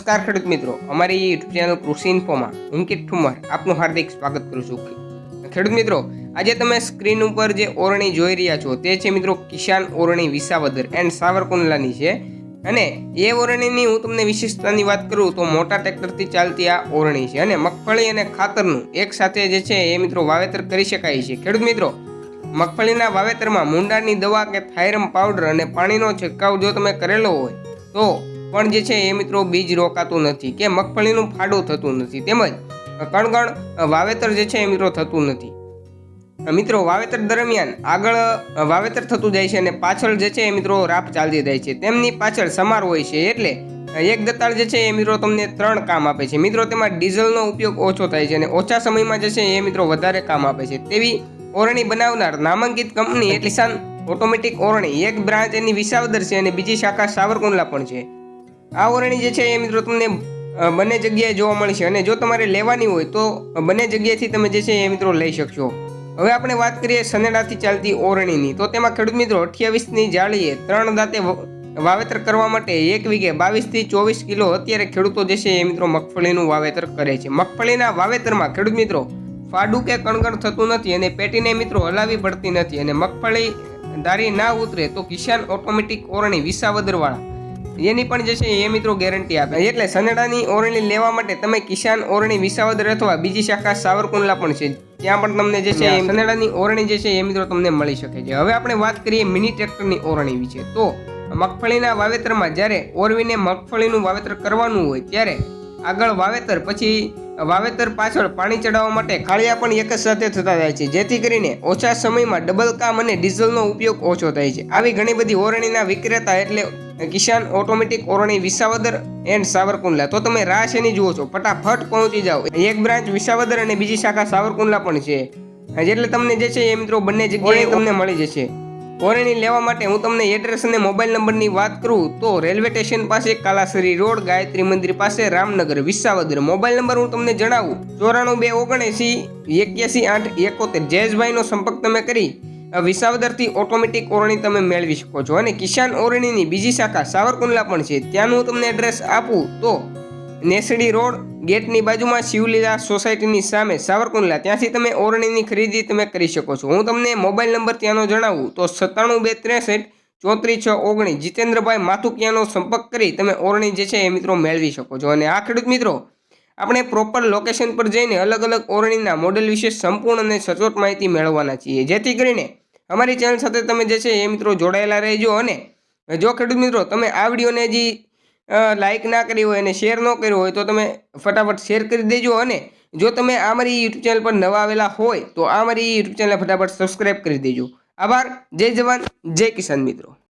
નમસ્કાર ખેડૂત મિત્રો. અમારી યુટ્યુબ ચેનલ કૃષિ ઇન્ફોમાં હું ઠુમર આપનું હાર્દિક સ્વાગત કરું છું. ખેડૂત મિત્રો, આજે તમે સ્ક્રીન ઉપર જે ઓરણી જોઈ રહ્યા છો તે છે મિત્રો કિસાન ઓરણી વિસાવદર એન્ડ સાવરકુંડલાની છે. અને એ ઓરણીની હું તમને વિશેષતાની વાત કરું તો મોટા ટ્રેક્ટરથી ચાલતી આ ઓરણી છે અને મગફળી અને ખાતરનું એક સાથે જે છે એ મિત્રો વાવેતર કરી શકાય છે. ખેડૂત મિત્રો, મગફળીના વાવેતરમાં મુંડાની દવા કે થાયરમ પાવડર અને પાણીનો છંટકાવ જો તમે કરેલો હોય તો પણ જે છે એ મિત્રો બીજ રોકાતું નથી, કે મગફળીનું ફાડું થતું નથી. તેમજ કણગણ વાવેતર જે છે એ મિત્રો થતું નથી. મિત્રો, વાવેતર દરમિયાન આગળ વાવેતર થતું જાય છે અને પાછળ જે છે એ મિત્રો રાપ ચાલતી જાય છે. તેમની પાછળ સમાર હોય છે એટલે એક દતાળ જે છે એ મિત્રો તમને ત્રણ કામ આપે છે. મિત્રો, તેમાં ડીઝલનો ઉપયોગ ઓછો થાય છે અને ઓછા સમયમાં જે છે એ મિત્રો વધારે કામ આપે છે. તેવી ઓરણી બનાવનાર નામાંકિત કંપની એટલે ઓટોમેટિક ઓરણી. એક બ્રાન્ચ એની વિસાવદર છે અને બીજી શાખા સાવરકુંડલા પણ છે. આ ઓરણી જે છે એ મિત્રો તમને બંને જગ્યાએ જોવા મળશે. અને જો તમારે લેવાની હોય તો બંને જગ્યાએથી તમે જે છે એ મિત્રો લઈ શકશો. હવે આપણે વાત કરીએ સનેડાથી ચાલતી ઓરણીની. તો તેમાં ખેડૂત મિત્રો અઠ્યાવીસની જાળીએ ત્રણ દાંતે વાવેતર કરવા માટે એક વીઘે બાવીસથી ચોવીસ કિલો અત્યારે ખેડૂતો જે છે એ મિત્રો મગફળીનું વાવેતર કરે છે. મગફળીના વાવેતરમાં ખેડૂત મિત્રો ફાડું કે કણગણ થતું નથી અને પેટીને મિત્રો હલાવી પડતી નથી. અને મગફળી દારી ના ઉતરે તો કિસાન ઓટોમેટિક ઓરણી વિસાવદરવાળા એની પણ જે છે એ મિત્રો ગેરંટી આપે. એટલે સનેડાની ઓરણી લેવા માટે તમે કિસાન ઓરણી વિસાવદર અથવા બીજી શાખા સાવરકુંડલા પણ છે. ત્યાં પણ તમને જે છે સનેડાની ઓરણી જે છે એ મિત્રો તમને મળી શકે છે. હવે આપણે વાત કરીએ મિની ટ્રેક્ટરની ઓરણી વિશે. તો મગફળીના વાવેતરમાં જ્યારે ઓરવીને મગફળીનું વાવેતર કરવાનું હોય ત્યારે આગળ વાવેતર પછી વાવેતર પાછળ પાણી ચડાવવા માટે ખાળિયા પણ એક જ સાથે થતા જાય છે. જેથી કરીને ઓછા સમયમાં ડબલ કામ અને ડીઝલનો ઉપયોગ ઓછો થાય છે. આવી ઘણી બધી ઓરણીના વિક્રેતા એટલે કિસાન ઓટોમેટિક ઓરણી વિસાવદર એન્ડ સાવરકુંડલા. તો તમે રાહ શેની જુઓ છો? ફટાફટ પહોંચી જાઓ. એક બ્રાન્ચ વિસાવદર અને બીજી શાખા સાવરકુંડલા પણ છે. એટલે તમને જે છે એ મિત્રો બંને જગ્યાએ તમને મળી જશે. ઓરણી લેવા માટે હું તમને એડ્રેસ અને મોબાઈલ નંબરની વાત કરું, તો રેલવે સ્ટેશન પાસે કાલાસરી રોડ, ગાયત્રી મંદિર પાસે રામનગર, વિસાવદર. મોબાઈલ નંબર હું તમને જણાવું. ચોરાણું બે ઓગણએંસી એક્યાસી આઠ એકોતેર. જયેશભાઈનો સંપર્ક તમે કરી વિસાવદરથી ઓટોમેટિક ઓરણી તમે મેળવી શકો છો. અને કિસાન ઓરણીની બીજી શાખા સાવરકુંડલા પણ છે. ત્યાંનું હું તમને એડ્રેસ આપું, તો નેસડી રોડ ગેટની બાજુમાં શિવલીલા સોસાયટીની સામે સાવરકુંડલા. ત્યાંથી તમે ઓરણીની ખરીદી તમે કરી શકો છો. હું તમને મોબાઈલ નંબર ત્યાંનો જણાવું. તો સત્તાણું બે ત્રેસઠ ચોત્રીસ છ ઓગણીસ. જીતેન્દ્રભાઈ માથુકિયાનો સંપર્ક કરી તમે ઓરણી જે છે એ મિત્રો મેળવી શકો છો. અને આ ખેડૂત મિત્રો, આપણે પ્રોપર લોકેશન પર જઈને અલગ અલગ ઓરણીના મોડેલ વિશે સંપૂર્ણ અને સચોટ માહિતી મેળવવાના છીએ. જેથી કરીને અમારી ચેનલ સાથે તમે જે છે એ મિત્રો જોડાયેલા રહેજો. અને જો ખેડૂત મિત્રો, તમે આ વિડીયોને હજી લાઇક ના કરી હોય અને શેર ન કર્યો હોય તો તમે ફટાફટ શેર કરી દેજો અને જો તમે આ મારી યુટ્યુબ ચેનલ પર નવા આવેલા હોય તો આ મારી યુટ્યુબ ચેનલ ફટાફટ સબસ્ક્રાઇબ કરી દેજો. આભાર. જય જવાન. જય કિસાન મિત્રો.